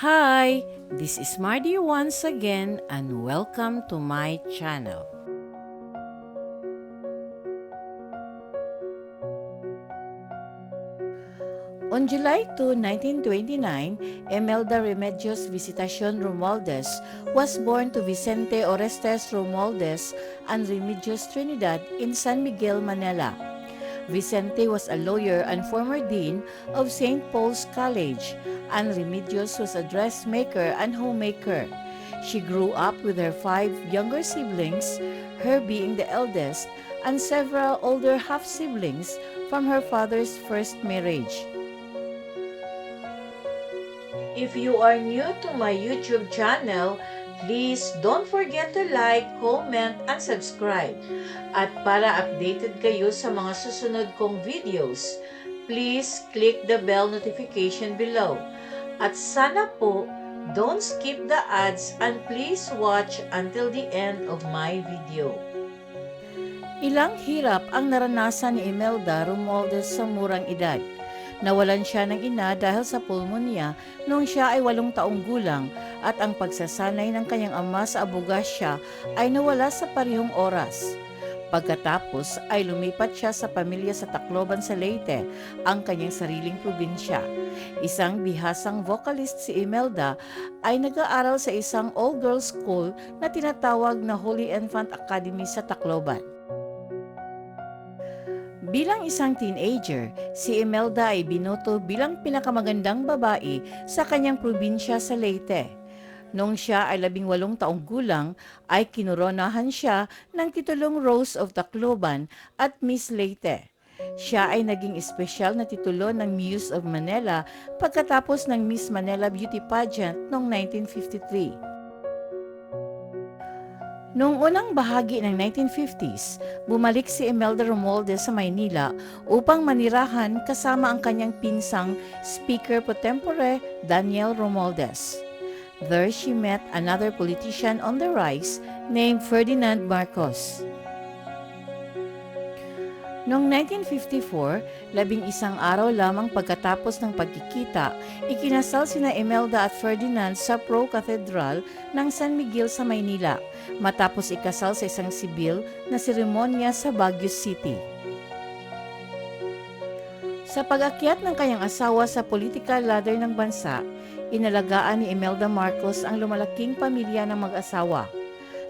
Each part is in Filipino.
Hi, this is Mardy once again and welcome to my channel. On July 2, 1929, Emelda Remedios Visitacion Romualdez was born to Vicente Orestes Romualdez and Remedios Trinidad in San Miguel, Manila. Vicente was a lawyer and former dean of St. Paul's College, and Remedios was a dressmaker and homemaker. She grew up with her five younger siblings, her being the eldest, and several older half-siblings from her father's first marriage. If you are new to my YouTube channel, please don't forget to like, comment, and subscribe. At para updated kayo sa mga susunod kong videos, please click the bell notification below. At sana po, don't skip the ads and please watch until the end of my video. Ilang hirap ang naranasan ni Imelda Romualdez sa murang edad. Nawalan siya ng ina dahil sa pulmonya noong siya ay walong taong gulang at ang pagsasanay ng kanyang ama sa abogasya ay nawala sa parehong oras. Pagkatapos ay lumipat siya sa pamilya sa Tacloban sa Leyte, ang kanyang sariling probinsya. Isang bihasang vocalist si Imelda ay nag-aaral sa isang all-girls school na tinatawag na Holy Infant Academy sa Tacloban. Bilang isang teenager, si Imelda ay binoto bilang pinakamagandang babae sa kanyang probinsya sa Leyte. Noong siya ay labing walong taong gulang, ay kinoronahan siya ng titulong Rose of Tacloban at Miss Leyte. Siya ay naging espesyal na titulo ng Muse of Manila pagkatapos ng Miss Manila Beauty Pageant noong 1953. Noong unang bahagi ng 1950s, bumalik si Imelda Romualdez sa Maynila upang manirahan kasama ang kanyang pinsang Speaker pro tempore Daniel Romualdez. There she met another politician on the rise named Ferdinand Marcos. Noong 1954, labing isang araw lamang pagkatapos ng pagkikita, ikinasal sina Imelda at Ferdinand sa Pro Cathedral ng San Miguel sa Maynila, matapos ikasal sa isang sibil na seremonya sa Baguio City. Sa pag-akyat ng kanyang asawa sa political ladder ng bansa, inalagaan ni Imelda Marcos ang lumalaking pamilya ng mag-asawa.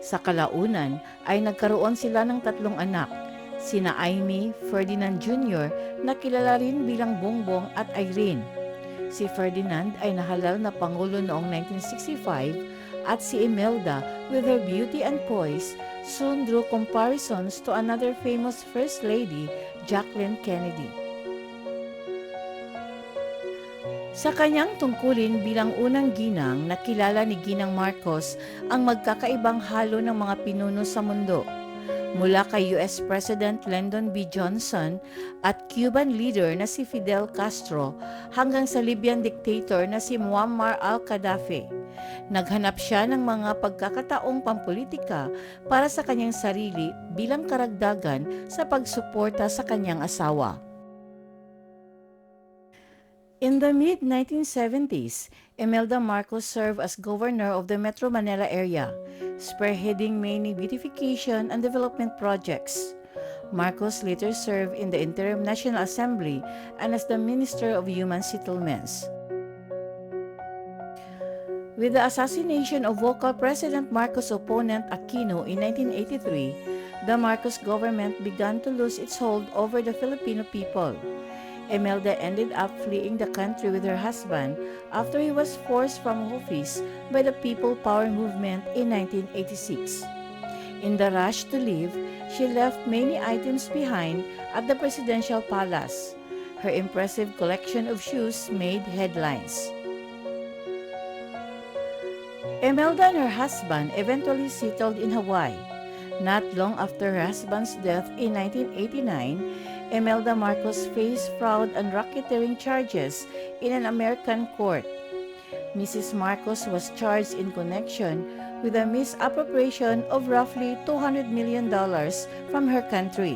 Sa kalaunan ay nagkaroon sila ng tatlong anak, sina Amy Ferdinand Jr. na kilala rin bilang Bongbong at Irene. Si Ferdinand ay nahalal na Pangulo noong 1965 at si Imelda with her beauty and poise soon drew comparisons to another famous First Lady, Jacqueline Kennedy. Sa kanyang tungkulin bilang unang ginang, nakilala ni Ginang Marcos ang magkakaibang halo ng mga pinuno sa mundo mula kay US President Lyndon B. Johnson at Cuban leader na si Fidel Castro hanggang sa Libyan dictator na si Muammar al-Gaddafi. Naghanap siya ng mga pagkakataong pampolitika para sa kanyang sarili bilang karagdagan sa pagsuporta sa kanyang asawa. In the mid-1970s, Imelda Marcos served as governor of the Metro Manila area, spearheading many beautification and development projects. Marcos later served in the Interim National Assembly and as the Minister of Human Settlements. With the assassination of vocal President Marcos' opponent Aquino in 1983, the Marcos government began to lose its hold over the Filipino people. Imelda ended up fleeing the country with her husband after he was forced from office by the People Power Movement in 1986. In the rush to leave, she left many items behind at the presidential palace. Her impressive collection of shoes made headlines. Imelda and her husband eventually settled in Hawaii. Not long after her husband's death in 1989, Imelda Marcos faced fraud and racketeering charges in an American court. Mrs. Marcos was charged in connection with a misappropriation of roughly $200 million from her country,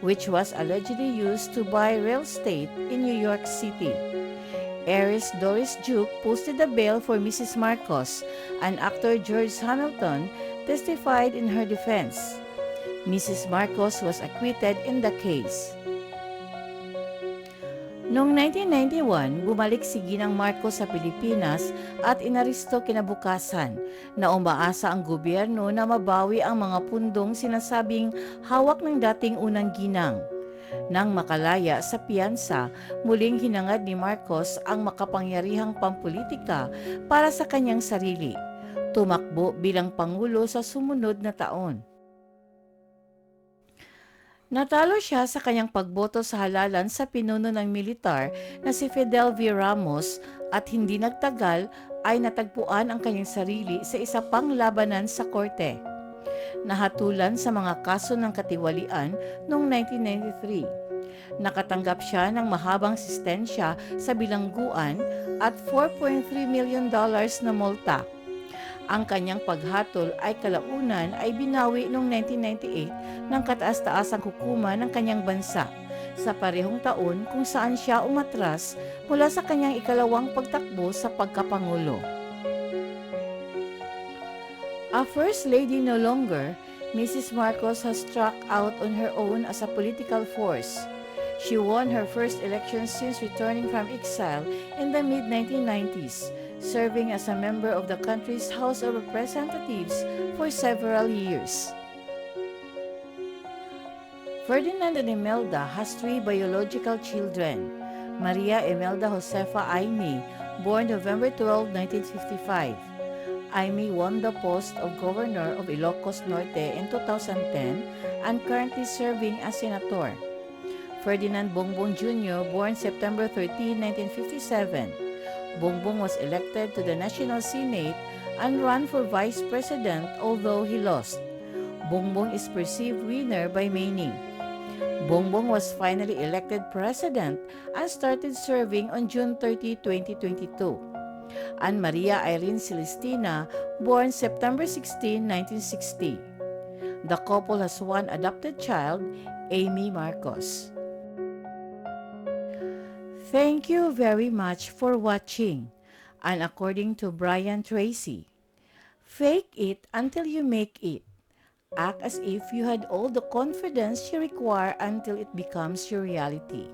which was allegedly used to buy real estate in New York City. Heiress Doris Duke posted a bail for Mrs. Marcos, and actor George Hamilton testified in her defense. Mrs. Marcos was acquitted in the case. Noong 1991, bumalik si Ginang Marcos sa Pilipinas at inaristo kinabukasan na umaasa ang gobyerno na mabawi ang mga pundong sinasabing hawak ng dating unang ginang. Nang makalaya sa piyansa, muling hinangad ni Marcos ang makapangyarihang pampolitika para sa kanyang sarili. Tumakbo bilang pangulo sa sumunod na taon. Natalo siya sa kanyang pagboto sa halalan sa pinuno ng militar na si Fidel V. Ramos at hindi nagtagal ay natagpuan ang kanyang sarili sa isa pang labanan sa korte. Nahatulan sa mga kaso ng katiwalian noong 1993. Nakatanggap siya ng mahabang sistensya sa bilangguan at 4.3 million dollars na multa. Ang kanyang paghatol ay kalaunan ay binawi noong 1998 ng kataas-taasang hukuman ng kanyang bansa sa parehong taon kung saan siya umatras mula sa kanyang ikalawang pagtakbo sa pagkapangulo. A First Lady no longer, Mrs. Marcos has struck out on her own as a political force. She won her first election since returning from exile in the mid-1990s, serving as a member of the country's House of Representatives for several years. Ferdinand and Imelda has three biological children. Maria Imelda Josefa Aimee, born November 12, 1955. Aimee won the post of Governor of Ilocos Norte in 2010 and currently serving as Senator. Ferdinand Bongbong Jr., born September 13, 1957. Bongbong was elected to the National Senate and ran for Vice President although he lost. Bongbong is perceived winner by many. Bongbong was finally elected president and started serving on June 30, 2022. And Maria Irene Celestina, born September 16, 1960. The couple has one adopted child, Amy Marcos. Thank you very much for watching. And according to Brian Tracy, fake it until you make it. Act as if you had all the confidence you require until it becomes your reality.